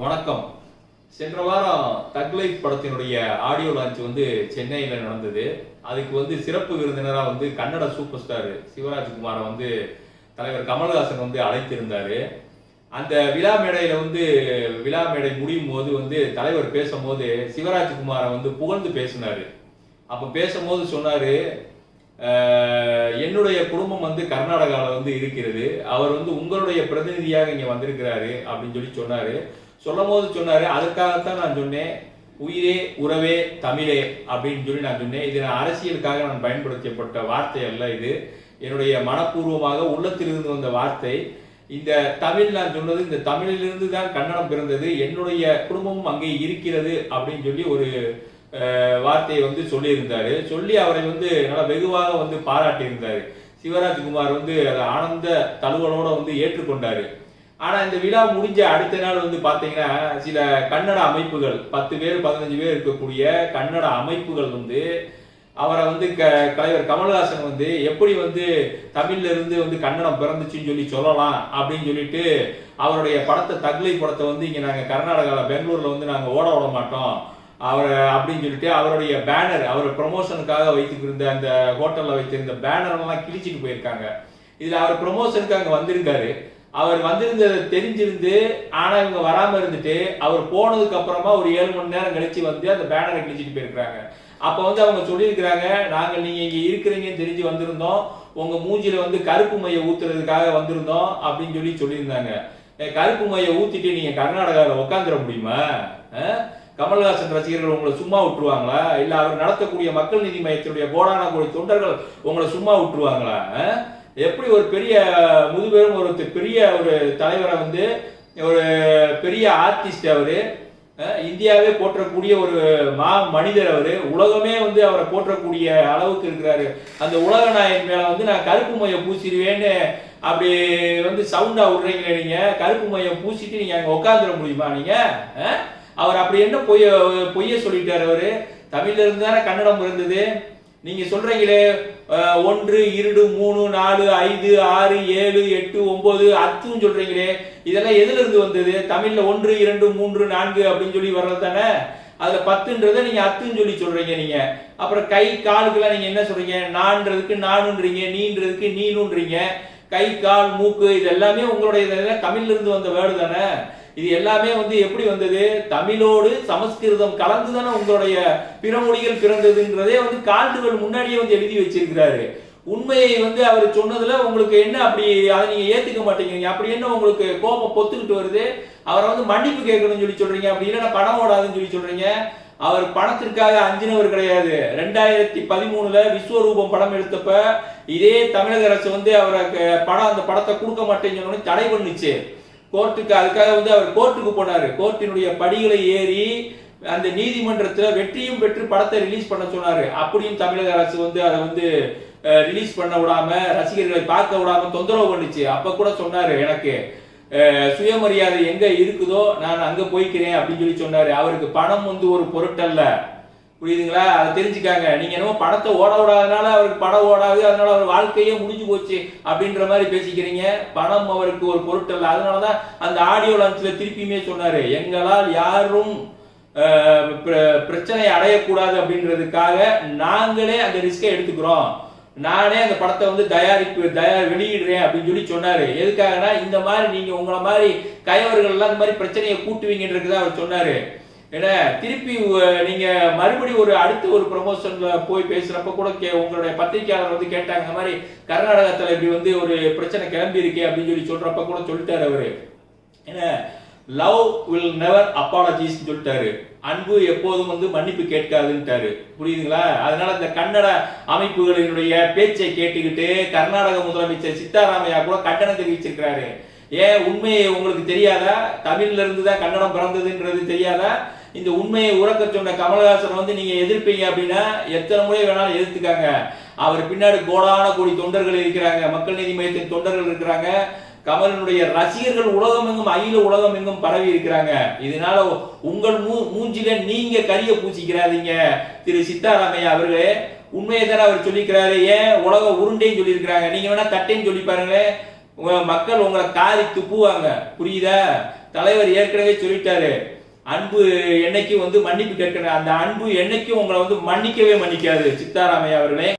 வணக்கம். சென்ற வாரம் தக்லைஃப் படத்தினுடைய ஆடியோ லான்ச் வந்து சென்னையில் நடந்தது. அதுக்கு வந்து சிறப்பு விருந்தினராக வந்து கன்னட சூப்பர் ஸ்டார் சிவராஜ்குமாரை வந்து தலைவர் கமல்ஹாசன் வந்து அழைத்திருந்தார். அந்த விழா மேடையில் வந்து விழா மேடை முடியும் போது வந்து தலைவர் பேசும்போது சிவராஜ்குமாரை வந்து புகழ்ந்து பேசினார். அப்போ பேசும்போது சொன்னார் என்னுடைய குடும்பம் வந்து கர்நாடகாவில் வந்து இருக்கிறது. அவர் வந்து உங்களுடைய பிரதிநிதியாக இங்கே வந்திருக்கிறாரு அப்படின்னு சொல்லி சொன்னார். சொல்லும் போது சொன்னாரு அதுக்காகத்தான் நான் சொன்னேன். உயிரே உறவே தமிழே அப்படின்னு சொல்லி நான் சொன்னேன். இது நான் அரசியலுக்காக நான் பயன்படுத்தப்பட்ட வார்த்தை அல்ல இது. என்னுடைய மனப்பூர்வமாக உள்ளத்திலிருந்து வந்த வார்த்தை. இந்த தமிழ் நான் சொன்னது இந்த தமிழிலிருந்து தான் கன்னடம் பிறந்தது. என்னுடைய குடும்பமும் அங்கே இருக்கிறது அப்படின்னு சொல்லி ஒரு வார்த்தையை வந்து சொல்லியிருந்தாரு. சொல்லி அவரை வந்து நல்லா வெகுவாக வந்து பாராட்டியிருந்தாரு. சிவராஜ்குமார் வந்து அதை ஆனந்த தழுவலோட வந்து ஏற்றுக்கொண்டாரு. ஆனா இந்த விழா முடிஞ்ச அடுத்த நாள் வந்து பாத்தீங்கன்னா சில கன்னட அமைப்புகள் பத்து பேர் பதினஞ்சு பேர் இருக்கக்கூடிய கன்னட அமைப்புகள் வந்து அவரை வந்து க தலைவர் கமல்ஹாசன் வந்து எப்படி வந்து தமிழ்ல இருந்து வந்து கன்னடம் பிறந்துச்சுன்னு சொல்லி சொல்லலாம் அப்படின்னு சொல்லிட்டு அவருடைய படத்தை தகுலை படத்தை வந்து இங்க நாங்க கர்நாடகாவில் பெங்களூர்ல வந்து நாங்க ஓட விட மாட்டோம். அவரை அப்படின்னு சொல்லிட்டு அவருடைய பேனர் அவர் ப்ரொமோஷனுக்காக வைத்துக்கிருந்த அந்த ஹோட்டல்ல வைத்திருந்த பேனர் எல்லாம் கிழிச்சிட்டு போயிருக்காங்க. இதுல அவர் ப்ரொமோஷனுக்கு அங்க வந்திருக்காரு. அவர் வந்திருந்தது தெரிஞ்சிருந்து ஆனா இவங்க வராம இருந்துட்டு அவர் போனதுக்கு அப்புறமா ஒரு ஏழு மணி நேரம் கழிச்சு வந்து அந்த பேனரை கிழிச்சிட்டு போயிருக்கிறாங்க. அப்ப வந்து அவங்க சொல்லியிருக்கிறாங்க நாங்க நீங்க இங்க இருக்கிறீங்கன்னு தெரிஞ்சு வந்திருந்தோம். உங்க மூஞ்சில வந்து கருப்பு மைய ஊத்துறதுக்காக வந்திருந்தோம் அப்படின்னு சொல்லி சொல்லியிருந்தாங்க. கருப்பு மைய ஊத்திட்டு நீங்க கர்நாடகாவில் உட்காந்துட முடியுமா? கமல்ஹாசன் ரசிகர்கள் உங்களை சும்மா விட்டுருவாங்களா? இல்ல அவர் நடத்தக்கூடிய மக்கள் நீதி மையத்தினுடைய கோடான கோடி தொண்டர்கள் உங்களை சும்மா விட்டுருவாங்களா? அஹ்? எப்படி ஒரு பெரிய முதுபெரும் ஒரு பெரிய ஒரு தலைவரை வந்து ஒரு பெரிய ஆர்டிஸ்ட் அவரு இந்தியாவே போற்றக்கூடிய ஒரு மா மனிதர் அவரு உலகமே வந்து அவரை போற்றக்கூடிய அளவுக்கு இருக்கிறாரு. அந்த உலக நாயன் மேல வந்து நான் கருப்பு மையம் பூசிடுவேன்னு அப்படி வந்து சவுண்டா விடுறீங்களே நீங்க கருப்பு மையம் பூசிட்டு நீங்க அங்கே உட்காந்துட முடியுமா நீங்க? அவர் அப்படி என்ன பொய்ய பொய்ய சொல்லிட்டாரு அவரு? தமிழ்ல இருந்து தானே கன்னடம் இருந்தது. நீங்க சொல்றீங்களே ஒன்று இரண்டு மூணு நாலு ஐந்து ஆறு ஏழு எட்டு ஒன்பது அத்துன்னு சொல்றீங்களே. இதெல்லாம் எதுல இருந்து வந்தது? தமிழ்ல ஒன்று இரண்டு மூன்று நான்கு அப்படின்னு சொல்லி வர்றது தானே? அதுல பத்துன்றதை நீங்க அத்துன்னு சொல்லி சொல்றீங்க நீங்க. அப்புறம் கை காலுக்கெல்லாம் நீங்க என்ன சொல்றீங்க? நான்றதுக்கு நானுன்றீங்க நீன்றதுக்கு நீனுன்றீங்க. கை கால் மூக்கு இது எல்லாமே உங்களுடைய தமிழ்ல இருந்து வந்த வேர்டு தானே? இது எல்லாமே வந்து எப்படி வந்தது? தமிழோடு சமஸ்கிருதம் கலந்து தானே உங்களுடைய பிற மொழிகள் பிறந்ததுன்றதே வந்து கால்டுகள் முன்னாடியே வந்து எழுதி வச்சிருக்கிறாரு. உண்மையை வந்து அவர் சொன்னதுல உங்களுக்கு என்ன அப்படி அதை நீங்க ஏத்துக்க மாட்டேங்கிறீங்க. அப்படி என்ன உங்களுக்கு கோபம் பொத்துக்கிட்டு வருது? அவரை வந்து மன்னிப்பு கேட்கணும்னு சொல்லி சொல்றீங்க. அப்படி இல்லைன்னா படம் ஓடாதுன்னு சொல்லி சொல்றீங்க. அவர் பணத்திற்காக அஞ்சினவர் கிடையாது. ரெண்டாயிரத்தி பதிமூணுல விஸ்வரூபம் படம் எடுத்தப்ப இதே தமிழக அரசு வந்து அவரை க- படம் அந்த படத்தை கொடுக்க மாட்டேன்னு தடை பண்ணுச்சு. கோர்ட்டுக்கு அதுக்காக வந்து அவர் கோர்ட்டுக்கு போனார். கோர்ட்டினுடைய படிகளை ஏறி அந்த நீதிமன்றத்தில் வெற்றியும் பெற்று படத்தை ரிலீஸ் பண்ண சொன்னாரு. அப்படியும் தமிழக அரசு வந்து அதை வந்து ரிலீஸ் பண்ண விடாம ரசிகர்களை பார்க்க விடாம தொந்தரவு பண்ணுச்சு. அப்ப கூட சொன்னாரு எனக்கு சுயமரியாதை எங்க இருக்குதோ நான் அங்க போய்க்கிறேன் அப்படின்னு சொல்லி சொன்னாரு. அவருக்கு பணம் வந்து ஒரு பொருட்டல்ல. புரியுதுங்களா? அதை தெரிஞ்சுக்காங்க. நீங்க என்னமோ படத்தை ஓட விடாதனால அவருக்கு படம் ஓடாது அதனால அவர் வாழ்க்கையே முடிஞ்சு போச்சு அப்படின்ற மாதிரி பேசிக்கிறீங்க. பணம் அவருக்கு ஒரு பொருட்டல்ல. அதனாலதான் அந்த ஆடியோ லான்ச்ல திருப்பியுமே சொன்னாரு. எங்களால் யாரும் அஹ், பிரச்சனை அடையக்கூடாது அப்படின்றதுக்காக நாங்களே அந்த ரிஸ்கை எடுத்துக்கிறோம். நானே அந்த படத்தை வந்து தயாரிப்பு தயார் வெளியிடுறேன் அப்படின்னு சொல்லி சொன்னாரு. எதுக்காகனா இந்த மாதிரி நீங்க உங்களை மாதிரி கயவர்கள் எல்லாம் இந்த மாதிரி பிரச்சனையை கூட்டுவீங்கன்றதுதான் அவர் சொன்னாரு. ஏன்னா திருப்பி நீங்க மறுபடியும் ஒரு அடுத்த ஒரு ப்ரமோஷன்ல போய் பேசுறப்ப கூட கே உங்களுடைய பத்திரிகையாளர் வந்து கேட்டாங்க இந்த மாதிரி கர்நாடகத்துல இப்படி வந்து ஒரு பிரச்சனை கிளம்பி இருக்கே அப்படின்னு சொல்லி சொல்றப்ப கூட சொல்லிட்டாரு அவரு. ஏன்னா லவ் வில் நெவர் அப்பாலஜிஸ் சொல்லிட்டாரு. அன்பு எப்போதும் வந்து மன்னிப்பு கேட்காதுன்ட்டாரு. புரியுதுங்களா? அதனால இந்த கன்னட அமைப்புகளினுடைய பேச்சை கேட்டுக்கிட்டு கர்நாடக முதலமைச்சர் சித்தாராமையா கூட கண்டனம் தெரிவிச்சிருக்கிறாரு. ஏன் உண்மையை உங்களுக்கு தெரியாதா? தமிழ்ல இருந்து தான் கன்னடம் பிறந்ததுன்றது தெரியாதா? இந்த உண்மையை உறக்க சொன்ன கமலஹாசன் வந்து நீங்க எதிர்ப்பீங்க அப்படின்னா எத்தனை முறை வேணாலும் எதிர்த்துக்காங்க. அவர் பின்னாடி கோடான கோடி தொண்டர்கள் இருக்கிறாங்க மக்கள் நீதி மையத்தின் தொண்டர்கள் இருக்கிறாங்க. கமலனுடைய ரசிகர்கள் உலகம் எங்கும் அகில உலகம் எங்கும் பரவி இருக்கிறாங்க. இதனால உங்கள் மூ மூஞ்சில நீங்க கரிய பூசிக்கிறாதீங்க. திரு சித்தாராமையா அவர்களே உண்மையை தானே அவர் சொல்லிக்கிறாரு ஏன்? உலக உருண்டேன்னு சொல்லியிருக்கிறாங்க. நீங்க வேணா தட்டேன்னு சொல்லி பாருங்களேன் மக்கள் உங்களை காரி துப்புவாங்க புரியுதா? தலைவர் ஏற்கனவே சொல்லிட்டாரு. அன்பு என்னைக்கும் வந்து மன்னிப்பு கேட்கிற அந்த அன்பு என்னைக்கும் உங்களை வந்து மன்னிக்கவே மன்னிக்காது. சித்தாராமையா அவர்களே.